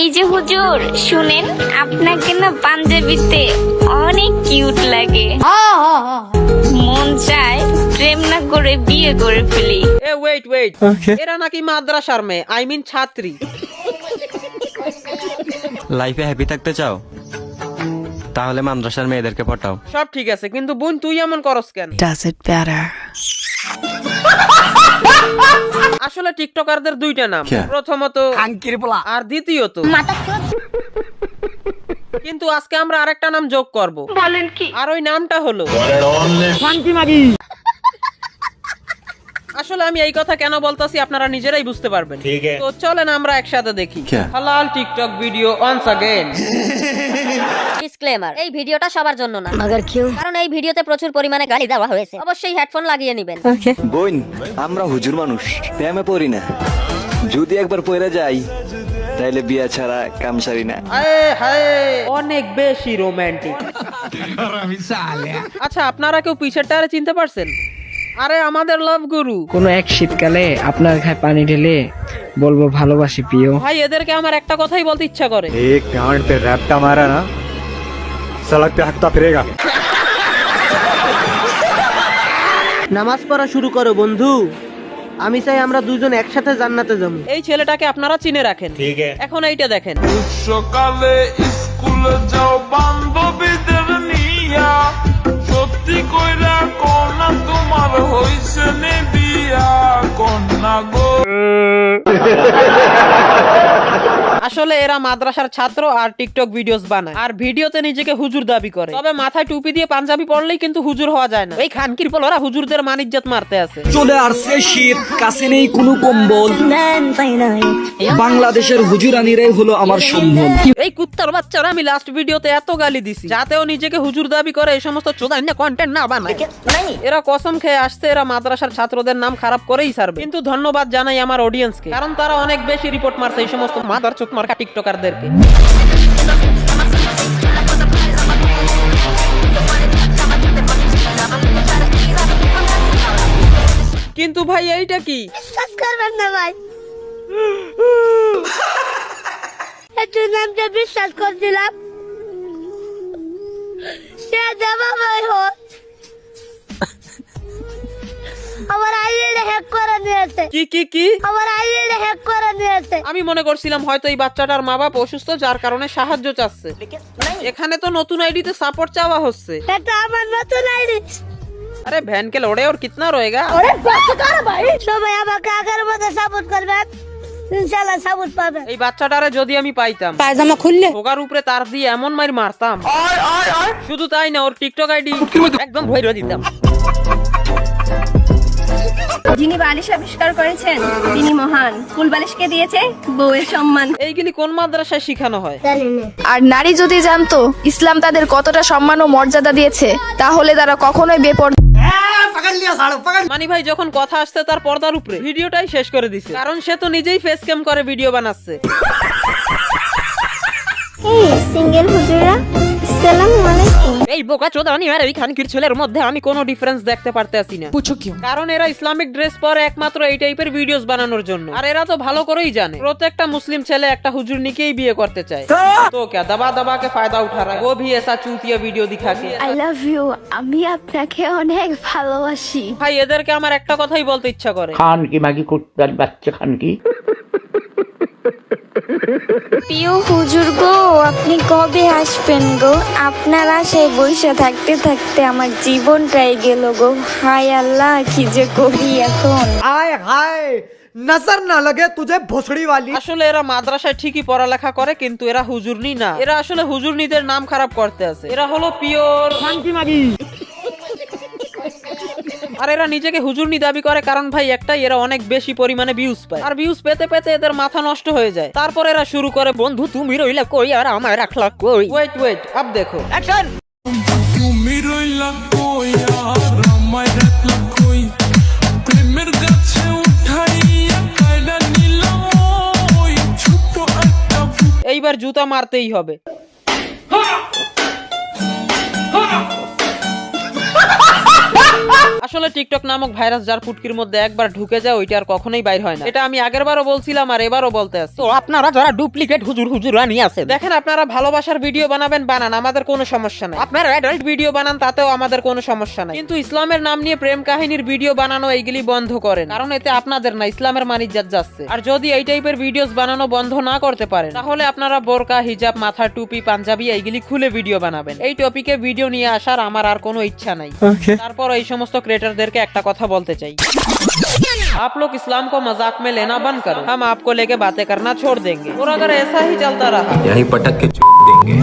এই যে হুজুর শুনেন আপনাকে না পাঞ্জাবিতে অনেক কিউট লাগে। মন চায় প্রেম না করে বিয়ে করে ফেলি। এ ওয়েট ওয়েট এরা নাকি মাদ্রাসার মেয়ে আই মিন ছাত্রী। লাইফে হ্যাপি থাকতে চাও? তাহলে মাদ্রাসার মেয়েদেরকে পটাও। সব ঠিক আছে কিন্তু বোন তুই এমন করস কেন? Does it better. আসলে টিকটকারদের দুইটা নাম প্রথমত আর দ্বিতীয়ত কিন্তু আজকে আমরা আরেকটা নাম যোগ করব বলেন কি আর ওই নামটা হলো আসলে আমি এই কথা কেন বলতাছি আপনারা নিজেরাই বুঝতে পারবেন তো চলেন আমরা একসাথে দেখি হালাল TikTok video once again disclaimer এই ভিডিওটা সবার জন্য না মাগার কিউ কারণ এই ভিডিওতে প্রচুর পরিমাণে গালি দেওয়া হয়েছে অবশ্যই হেডফোন লাগিয়ে নেবেন বোন আমরা হুজুর মানুষ প্রেমে পড়ি না যদি একবার পড়ে যাই তাইলে বিয়া ছাড়া কাম সারি না আয়ে হায় অনেক বেশি রোমান্টিক আচ্ছা আপনারা কেউ পিছের টায়ারে চিনতে পারছেন আরে আমাদের লাভ গুরু কোনো এক শীতকালে আপনার ঘায়ে পানি ঢেলে বলবো ভালোবাসি প্রিয় ভাই এদেরকে আমার একটা কথাই বলতে ইচ্ছা করে एक गांड पे रैप्टा मारा ना সালা পেহাকতা ফিরেগা নামাজ পড়া শুরু করো বন্ধু। আমি চাই আমরা দুজন একসাথে জান্নাতে যাব। এই ছেলেটাকে আপনারা চিনে রাখেন। ঠিক আছে। এখন এইটা দেখেন। সকালে স্কুল যাও বান্ধবীদের নিয়া। সত্যি কই আসলে এরা মাদ্রাসার ছাত্র আর টিকটক ভিডিওস বানায়। আর ভিডিওতে নিজেকে হুজুর দাবি করে। তবে মাথায় টুপি দিয়ে পাঞ্জাবি পরলেই কিন্তু হুজুর হওয়া যায় না। এই খানকির পোলরা হুজুরদের মানিজ্জাত মারতে আছে চলে আসছে শীত কাছে নেই কোনো কম্বল। বাংলাদেশের হুজুরানিরাই হলো আমার সম্বল এই কুত্তার বাচ্চারা আমি লাস্ট ভিডিওতে এত গালি দিছি। যাতেও নিজেকে হুজুর দাবি করে এই সমস্ত চোদান্য কন্টেন্ট না বানায়। এরা কসম খেয়ে আসছে এরা মাদ্রাসার ছাত্রদের নাম খারাপ করেই ছাড়বে। কিন্তু ধন্যবাদ জানাই আমার অডিয়েন্সকে কারণ তারা অনেক বেশি রিপোর্ট মারছে এই সমস্ত মাদার চোখ মার্কা টিকটকারদেরকে। কিন্তু ভাই এইটা কি? বিশ্বাস করছিলাম। হোক আমার হ্যাক করে নিয়েছে কি কি কি আমার আইডিটা হ্যাক করে নিয়েছে আমি মনে করছিলাম হয়তো এই বাচ্চাটার মা বাপ অসুস্থ যার কারণে সাহায্য চাচ্ছে এখানে তো নতুন আইডিতে সাপোর্ট চাওয়া হচ্ছে এটা আমার নতুন আইডি আরে ভ্যান কে লোড়ে और कितना रोएगा সবাই আমাকে আগের মতো সাপোর্ট করবেন ইনশাআল্লাহ সাপোর্ট পাবেন এই বাচ্চাটারে যদি আমি পাইতাম পায়জামা খুললে ওগার উপরে তার দিয়ে এমন মার মারতাম শুধু তাই না ওর টিকটক আইডি একদম ভৈর দিতাম যিনি বালিশ আবিষ্কার করেছেন তিনি মহান। ফুল বালিশকে দিয়েছে বউয়ের সম্মান। এইগুলি কোন মাদ্রাসায় শিখানো হয়? আর নারী যদি জানতো ইসলাম তাদের কতটা সম্মান ও মর্যাদা দিয়েছে তাহলে তারা কখনোই বেপর মানি ভাই যখন কথা আসছে তার পর্দার উপরে। ভিডিওটাই শেষ করে দিছে। কারণ সে তো নিজেই ফেস ক্যাম করে ভিডিও বানাচ্ছে। সিঙ্গেল হুজুরা। আসসালামু আলাইকুম এই বোকা চোদানি আর এই খানকির ছেলের মধ্যে আমি কোনো ডিফারেন্স দেখতে পারতেছি না কারণ এরা ইসলামিক ড্রেস পরে একমাত্র এই টাইপের ভিডিওস বানানোর জন্য আর এরা তো ভালো করেই জানে প্রত্যেকটা মুসলিম ছেলে একটা হুজুর নিকেই বিয়ে করতে চায় তো क्या दबा दबा के फायदा उठा रहा है वो भी ऐसा चूतिया वीडियो दिखा के আই লাভ ইউ আমি আপনাকে অনেক ভালোবাসি ভাই এদেরকে আমার একটা কথাই বলতে ইচ্ছা করে খান কি মাগি কুত্তার বাচ্চা খান কি প্রিয় হুজুর গো আপনি কবে আসবেন গো? আপনার আশায় বসে থাকতে থাকতে আমার জীবনটাই গেল গো। হায় আল্লাহ কি যে করি এখন? হায় হায় নজর না লাগে তুঝে ভোসড়ি वाली আসলে এরা মাদ্রাসায় ঠিকই পড়ালেখা করে কিন্তু এরা হুজুরনি না। এরা আসলে হুজুরনিদের নাম খারাপ করতে আছে। এরা হলো পিওর। আর এরা নিজেকে হুজুরনি দাবি করে কারণ ভাই একটাই এরা অনেক বেশি পরিমাণে ভিউজ পায়। আর ভিউজ পেতে পেতে এদের মাথা নষ্ট হয়ে যায়। তারপর এরা শুরু করে বন্ধু তুমি রইলা কই আর আমার রাখলা কই? ওয়েট ওয়েট আপ দেখো। অ্যাকশন তুমি রইলা কই আর আমায় রাখলা কই? প্রেমের গাছে উঠাইয়া কায়দা নিলাম ওই ছোট একটা এইবার জুতা মারতেই হবে। আসলে টিকটক নামক ভাইরাস যার ফুটকির মধ্যে একবার ঢুকে যায় ওইটা আর কখনোই বাইর হয় না। এটা আমি আগের বারও বলছিলাম আর এবারও বলতে আছি তো আপনারা যারা ডুপ্লিকেট হুজুর হুজুরানি আছে দেখেন আপনারা ভালোবাসার ভিডিও বানাবেন বানান আমাদের কোনো সমস্যা নাই। আপনারা অ্যাডাল্ট ভিডিও বানান তাতেও আমাদের কোনো সমস্যা নাই। কিন্তু ইসলামের নাম নিয়ে প্রেম কাহিনীর ভিডিও বানানো এইগুলি বন্ধ করেন কারণ এতে আপনাদের না ইসলামের মানিজ্জাত যাচ্ছে। আর যদি এই টাইপের ভিডিওস বানানো বন্ধ না করতে পারেন তাহলে আপনারা বোরকা হিজাব মাথার টুপি পাঞ্জাবি এইগুলি খুলে ভিডিও বানাবেন। এই টপিকে ভিডিও নিয়ে আসার আমার আর কোনো ইচ্ছা নাই। তারপর এই সমস্ত ক্রিয়েটারদেরকে একটা কথা বলতে চাই आप लोग इस्लाम को मजाक में लेना बंद करो हम आपको लेके बातें करना छोड़ देंगे और अगर ऐसा ही चलता रहा यही पटक के देंगे